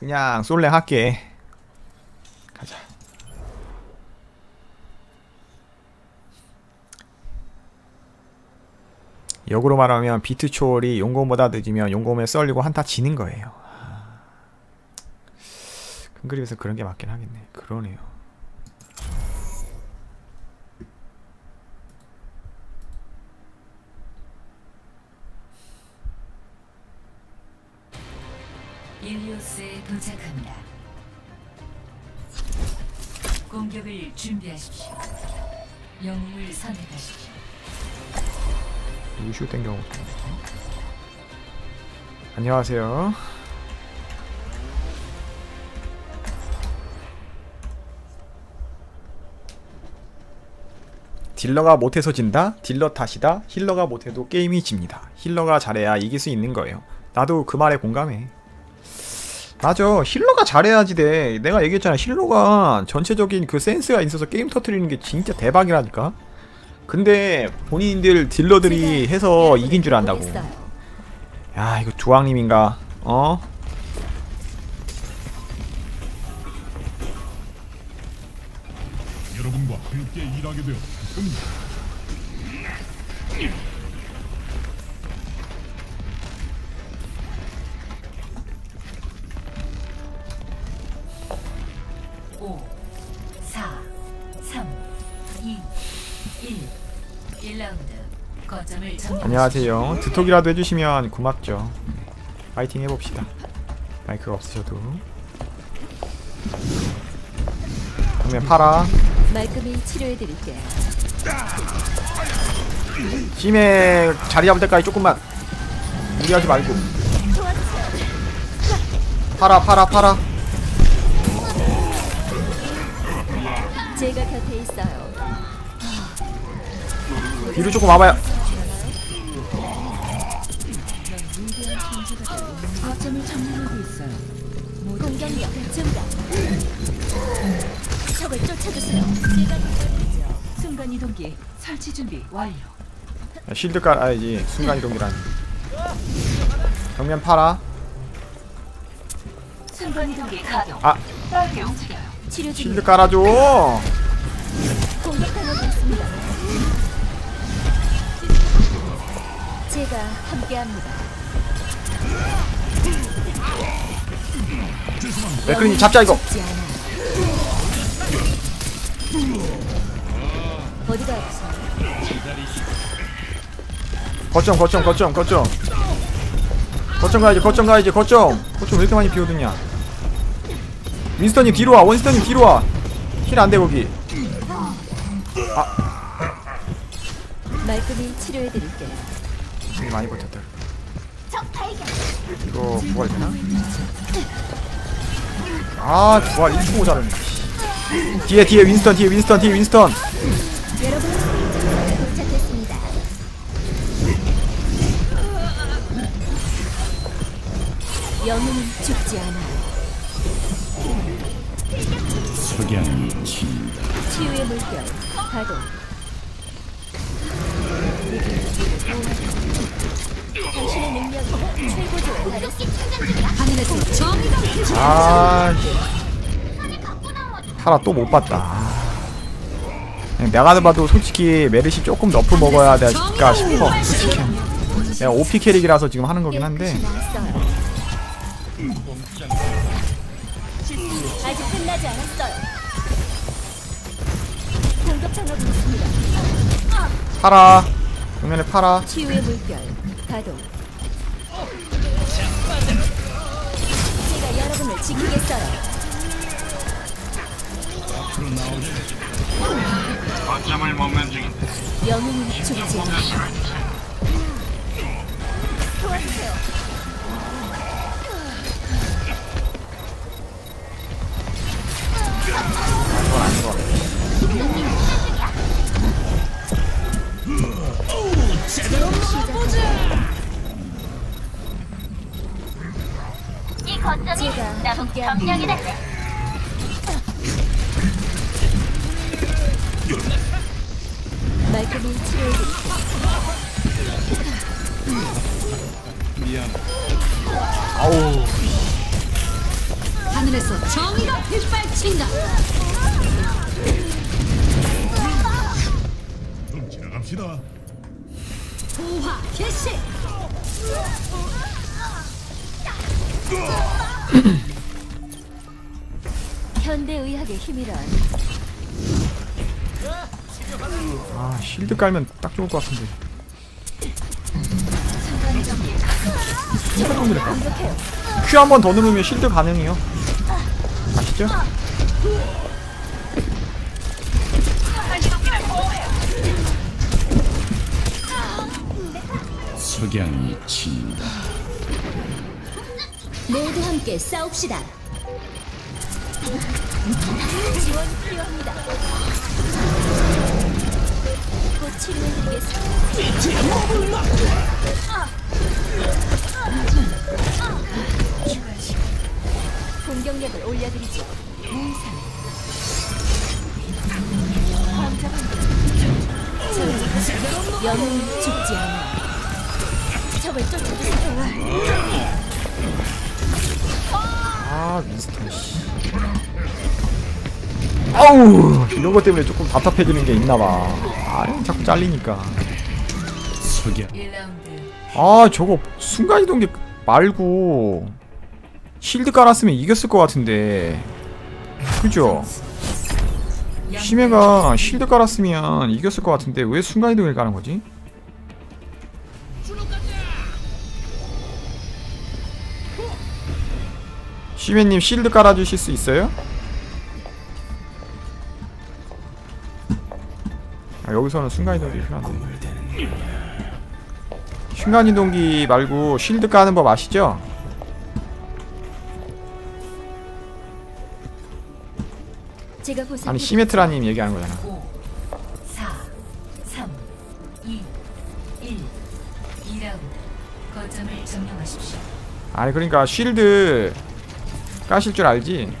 그냥 솔랭 할게. 가자. 역으로 말하면 비트 초월이 용검보다 늦으면 용검에 썰리고 한타 지는 거예요. 아. 큰 그림에서 그런 게 맞긴 하겠네. 그러네요 일리오스에 도착합니다. 공격을 준비하십시오. 영웅을 선택하십시오. 루슈 땡겨 안녕하세요 딜러가 못해서 진다? 딜러 탓이다? 힐러가 못해도 게임이 집니다 힐러가 잘해야 이길 수 있는 거예요 나도 그 말에 공감해 맞아. 힐러가 잘해야지 돼. 내가 얘기했잖아. 힐러가 전체적인 그 센스가 있어서 게임 터트리는 게 진짜 대박이라니까. 근데 본인들 딜러들이 해서 이긴 줄 안다고. 야 이거 주왕님인가? 어? 여러분과 함께 일하게 되어 4, 3, 2, 1. 1라운드 거점을 안녕하세요. 드톡이라도 해주시면 고맙죠. 파이팅 해봅시다. 마이크가 없으셔도. 그러면 파라. 말끔히 치료해드릴게요. 심해 자리 잡을 때까지 조금만 무리하지 말고. 팔아 팔아 팔아. 제가 곁에 있어요. 뒤로 조금 와봐요 거점을 점령하고 있어요. 공격력 증가. 적을 쫓아주세요. 제가 순간 이동기 설치 준비 완료. 야, 실드 깔아야지 순간 이동기란 정면 팔아 순간 이동기 가동. 아 빠르게 움직여요. 치료 실드 중입니다. 깔아줘 있습니다. 제가 함께합니다. 맥크린이 잡자 이거 않아. 어디가 아프세요? 거점 거점 거점 거점 거점 가야지 거점 가야지 거점 거점 왜 이렇게 많이 비오드냐 윈스턴님 뒤로 와. 원스턴님 뒤로 와힐 안돼 거기. 말끔히 치료해드릴게요. 많이 버텼다. 이거 부활 되나? 아 부활 1초 모자르네. 뒤에 뒤에 윈스턴 뒤에 윈스턴 뒤에 윈스턴. 영웅은 죽지 않아. 석양이 진다. 치유의 물결, 가동. 당신의 능력이 최고조에 달했습니다. 하늘에서 정의가 아 하나 또못 봤다 내가 봐도 솔직히 메르시 조금 너프 먹어야 될까 싶어 솔직히 내가 OP 캐릭이라서 지금 하는 거긴 한데. 아직 끝나지 않았어요. 공격당하고 있습니다. 팔아 정면에 팔아 치유의 물결, 가동. 제가 여러분을 지키겠어요. 영웅은 죽지 않아. 도와주세요. 이 거점이 제가 나보고 함께합니다. 점령이 됐네. 말끔히 치료해드릴게요. 아우 하늘에서 정의가 빗발친다. 갑시다. 보화 개시. 현대 의학의 힘이란 아 실드 깔면 딱 좋을 것 같은데 q 한 번 더 누르면 실드 가능해요 아시죠? 석양이 친다. 모두 함께 싸웁시다. 지원 필요합니다. 곧 치료해드리겠습니다. 공격력을 아우 이런 것 때문에 조금 답답해지는 게 있나봐 아 자꾸 잘리니까 석양 1라운드 아 저거 순간이동기 말고 실드 깔았으면 이겼을 것 같은데 그죠? 심해가 실드 깔았으면 이겼을 것 같은데 왜 순간이동을 까는 거지? 심해님 실드 깔아주실 수 있어요? 여기서는 순간이동기 필요한데 순간이동기 말고 실드 까는 법 아시죠? 아니 시메트라님 얘기하는 거잖아 5 4 3 2 1 2라운드 거점을 점령하십시오. 아니 그러니까 쉴드 까실 줄 알지?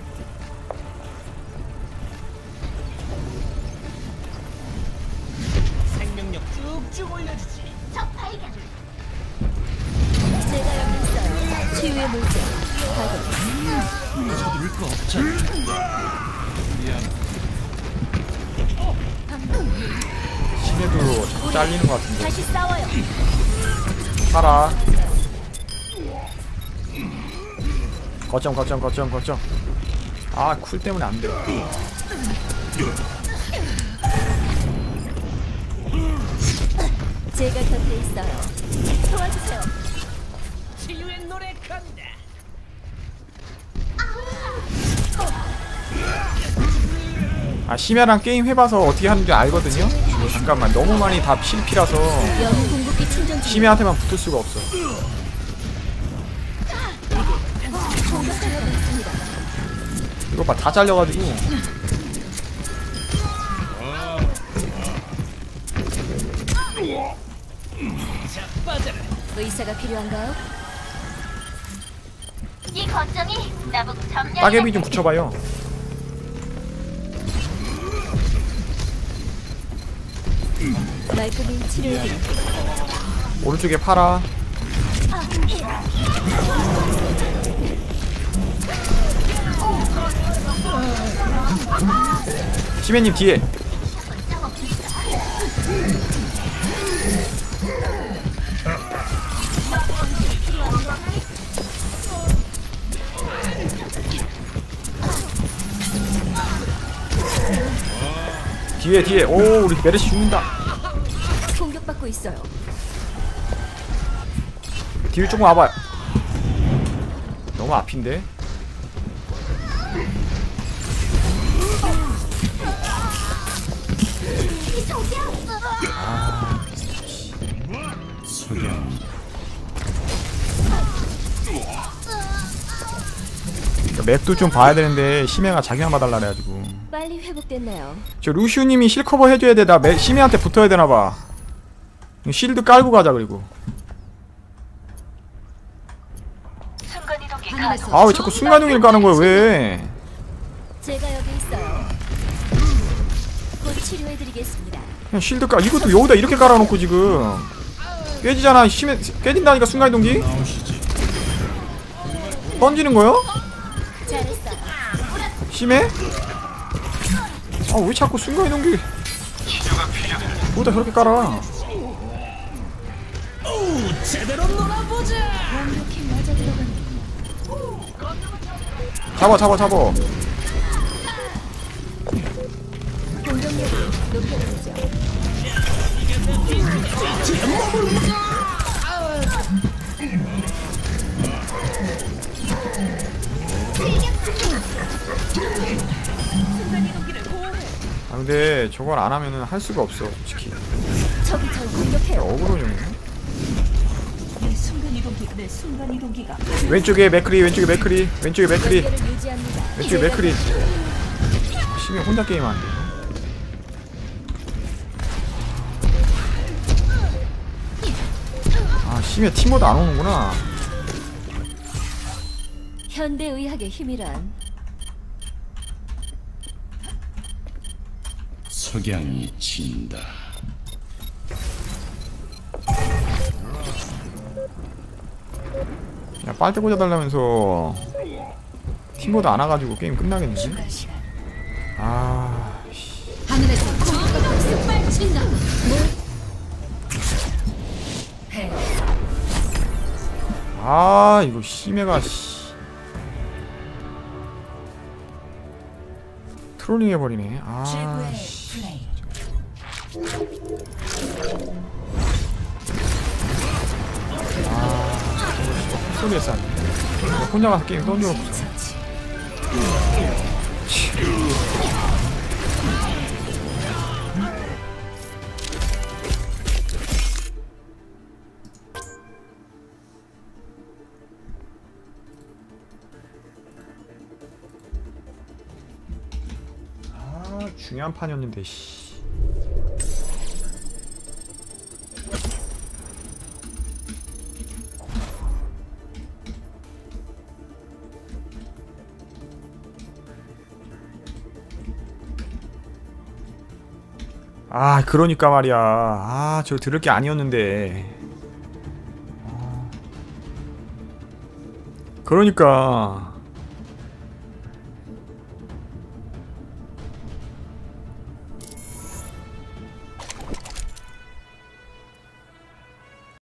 가동. 심해도 자꾸 잘리는 것 같은데 다시 싸워요. 살아 거점 거점 거점 거점 아 쿨 때문에 안 돼 제가 곁에 있어요. 도와주세요. 아 심해랑 게임 해봐서 어떻게 하는지 알거든요? 잠깐만 너무 많이 다 실피라서. 심해한테만 붙을 수가 없어. 이거 봐 다 잘려가지고 의사가 필요한가요? 이 거점이 나보고 점령. 따개비 좀 붙여봐요 말끔히 치료해드릴게요. 오른쪽에 팔아 심해님 뒤에 뒤에 뒤에. 오 우리 메르시 죽는다. 공격받고 있어요. 뒤를 조금 와봐요. 너무 앞인데? 석양 그러니까 맵도 좀 봐야 되는데 심해가 자기만 봐달라 그래가지고 빨리 회복됐나요? 저 루시우님이 실커버 해줘야 돼. 나 매- 심해한테 붙어야 되나봐. 실드 깔고 가자 그리고. 아왜 자꾸 순간이동기를 까는 거야 왜? 제가 여기 있어요. 곧 치료해드리겠습니다. 그냥 실드 깔. 이것도 여기다 이렇게 깔아놓고 지금 깨지잖아. 심해 깨진다니까 순간이동기. 던지는 거요? 심해? 아왜 자꾸 순간이동기? 뭐다 저렇게 깔아? 완벽히 맞아 들어가는 잡아 잡아 잡아. 공격력을 높여드리 근데 저걸 안 하면은 할 수가 없어 솔직히. 적이 절 공격해요. 어그로 좀내 순간 이동기, 내 순간 이동기가. 왼쪽에 맥크리 왼쪽에 맥크리 왼쪽에 맥크리. 왼쪽에 맥크리. 심해 혼자 게임하는데. 아 심해 팀워도 안 오는구나. 현대 의학의 힘이란 석양이 진다. 야 빨대 꽂아달라면서 팀워도 안 와가지고 게임 시간. 아. 하늘에서. 아 이거 심해가 씨 트롤링 해버리네 아 씨. 플레이. 소리에 쌌네 혼자 가서 게임 던져놓 중요한 판이었는데 씨. 아 그러니까 말이야 아 저 들을 게 아니었는데 아. 그러니까